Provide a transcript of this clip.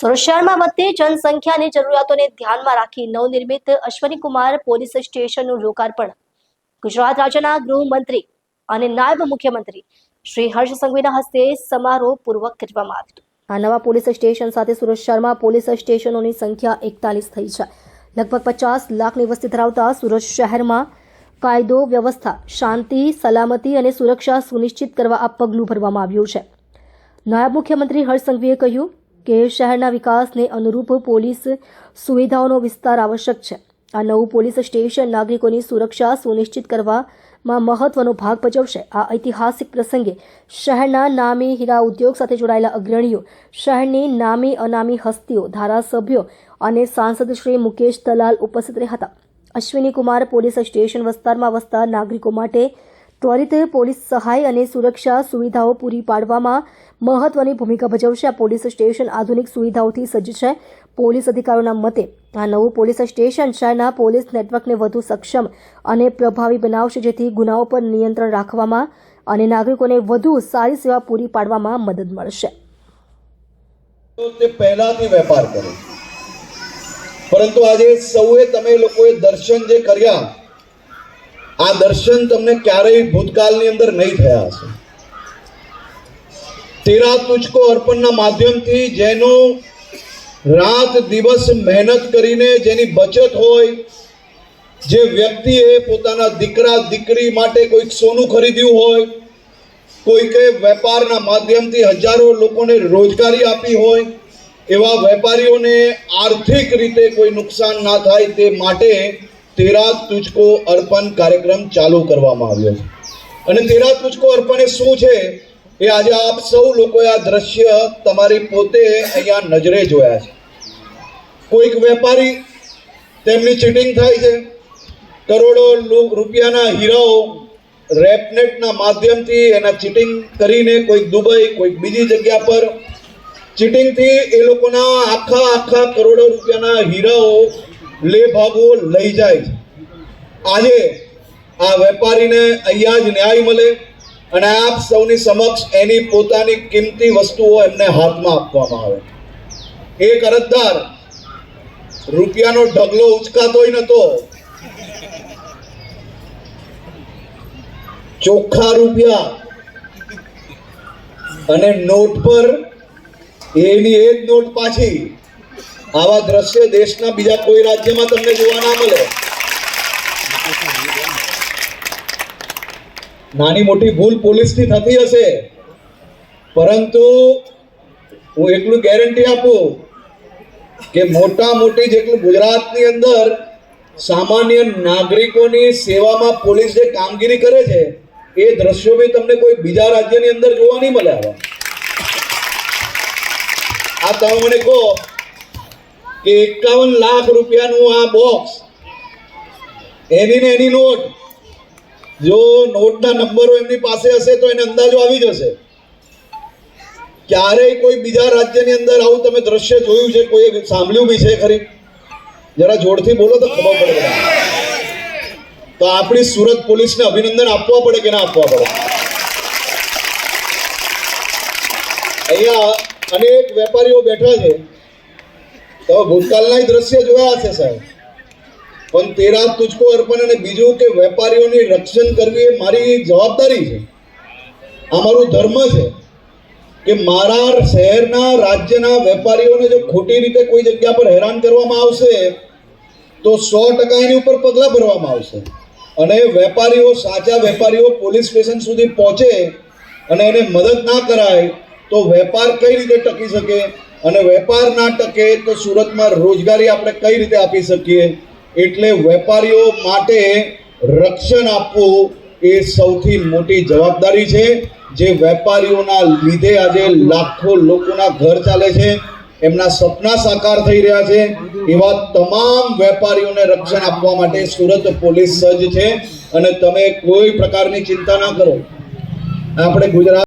શહેરમાં વધતી જનસંખ્યાની જરૂરિયાતોને ધ્યાનમાં રાખી નવનિર્મિત અશ્વનીકુમાર પોલીસ સ્ટેશનનું લોકાર્પણ. ગુજરાત રાજ્યના ગૃહમંત્રી અને નાયબ મુખ્યમંત્રી શ્રી હર્ષ સંઘવીના હસ્તે સમારોહપૂર્વક કરવામાં આવ્યું આ નવા પોલીસ સ્ટેશન સાથે સુરત શહેરમાં પોલીસ સ્ટેશનોની સંખ્યા એકતાલીસ થઈ છે. લગભગ પચાસ લાખની વસ્તી ધરાવતા સુરત શહેરમાં કાયદો, વ્યવસ્થા, શાંતિ, સલામતી અને સુરક્ષા સુનિશ્ચિત કરવા આ પગલું ભરવામાં આવ્યું છે. નાયબ મુખ્યમંત્રી હર્ષ સંઘવીએ કહ્યું કે શહેરના વિકાસને અનુરૂપ પોલીસ સુવિધાઓનો વિસ્તાર આવશ્યક છે. આ નવું પોલીસ સ્ટેશન નાગરિકોની સુરક્ષા સુનિશ્ચિત કરવામાં મહત્વનો ભાગ ભજવશે. આ ઐતિહાસિક પ્રસંગે શહેરના નામી હીરા ઉદ્યોગ સાથે જોડાયેલા અગ્રણીઓ, શહેરની નામી અનામી હસ્તીઓ, ધારાસભ્યો અને સાંસદ શ્રી મુકેશ દલાલ ઉપસ્થિત રહ્યા હતા. અશ્વિની કુમાર પોલીસ સ્ટેશન વિસ્તારમાં વસતા નાગરિકો માટે ત્વરિત પોલીસ સહાય અને સુરક્ષા સુવિધાઓ પૂરી પાડવામાં મહત્વની ભૂમિકા ભજવશે. આ પોલીસ સ્ટેશન આધુનિક સુવિધાઓથી સજ્જ છે. પોલીસ અધિકારીઓના મતે, આ નવું પોલીસ સ્ટેશન શહેરના પોલીસ નેટવર્કને વધુ સક્ષમ અને પ્રભાવી બનાવશે, જેથી ગુનાઓ પર નિયંત્રણ રાખવામાં અને નાગરિકોને વધુ સારી સેવા પૂરી પાડવામાં મદદ મળશે. પરંતુ આજે સૌએ તમે લોકોએ દર્શન જે કર્યા આ દર્શન તમને ક્યારેય ભૂતકાળની અંદર નહીં થયા હશે. તેરા તુચકો અર્પણના માધ્યમથી જેનો રાત દિવસ મહેનત કરીને જેની બચત હોય, જે વ્યક્તિએ પોતાના દીકરા, દીકરી માટે કોઈક સોનું ખરીદ્યું હોય, કોઈકે વેપારના માધ્યમથી હજારો લોકોને રોજગારી આપી હોય, એવા વેપારીઓને આર્થિક રીતે કોઈ નુકસાન ના થાય તે માટે તેરા તુચકો અર્પણ કાર્યક્રમ ચાલુ કરવામાં આવ્યો છે. અને તેરા તુચકો અર્પણ એ શું છે? એ આજે આપ સૌ લોકોએ આ દ્રશ્ય તમારી પોતે અહીંયા નજરે જોયા છે. કોઈક વેપારી તેમની ચીટિંગ થાય છે. કરોડો રૂપિયાના હીરાઓ રેપનેટના માધ્યમથી એના ચીટિંગ કરીને કોઈક દુબઈ, કોઈક બીજી જગ્યા પર ચીટિંગથી એ લોકોના આખા આખા કરોડો રૂપિયાના હીરાઓ લે ભાગો લઈ જાય. આજે આ વેપારીને અહીંયા જ ન્યાય મળે અને આપ સૌની સમક્ષ એની પોતાની કિંમતી વસ્તુઓ એમને હાથમાં આપવામાં આવે. એક અરજદાર રૂપિયાનો ઢગલો ઉચકાતોય નતો. ચોખ્ખા રૂપિયા અને નોટ પર એની એક નોટ પાછી આવા દ્રશ્ય દેશના બીજા કોઈ રાજ્યમાં તમને જોવા ના મળે. નાની મોટી ભૂલ પોલીસની થતી હશે. પરંતુ હું એટલું ગેરંટી આપું કે મોટા મોટી જેટલું ગુજરાતની અંદર સામાન્ય નાગરિકોની સેવામાં પોલીસ જે કામગીરી કરે છે, એ દ્રશ્યો બી તમને કોઈ બીજા રાજ્યની અંદર જોવા નહીં મળે આ તમે મને કહો કે એકાવન લાખ રૂપિયાનું આ બોક્સ એની ને એની નોટ. જો નોટના નંબરો એમની પાસે હશે તો એને અંદાજો આવી જશે. ક્યારેય કોઈ બીજા રાજ્યની અંદર આવું તમે દ્રશ્ય જોયું છે? કોઈ સાંભળ્યું બી છે ખરી? જરા જોરથી બોલો તો ખબર પડે તો આપણી સુરત પોલીસને અભિનંદન આપવા પડે કે ના આપવા પડે? અહીંયા અનેક વેપારીઓ બેઠા છે. તો ભૂતકાળના દ્રશ્ય જોયા હશે સાહેબ. પણ તેરા તુચકો અર્પણ અને બીજું કે વેપારીઓની રક્ષણ કરવી એ મારી જવાબદારી છે. આ મારું ધર્મ છે કે મારા શહેરના રાજ્યના વેપારીઓને જો ખોટી રીતે કોઈ જગ્યા પર હેરાન કરવામાં આવશે, તો સો ટકા એની ઉપર પગલાં ભરવામાં આવશે. અને વેપારીઓ, સાચા વેપારીઓ પોલીસ સ્ટેશન સુધી પહોંચે અને એને મદદ ના કરાય, તો વેપાર કઈ રીતે ટકી શકે? અને વેપારના ટકે તો સુરતમાં રોજગારી આપણે કઈ રીતે આપી શકીએ? એટલે વેપારીઓ માટે રક્ષણ આપવું એ સૌથી મોટી જવાબદારી છે. જે વેપારીઓના લીધે આજે લાખો લોકોના ઘર ચાલે છે, એમના સપના સાકાર થઈ રહ્યા છે. એવા તમામ વેપારીઓને રક્ષણ આપવા માટે સુરત પોલીસ સજ્જ છે. અને તમે કોઈ પ્રકારની ચિંતા ના કરો. આપણે ગુજરાત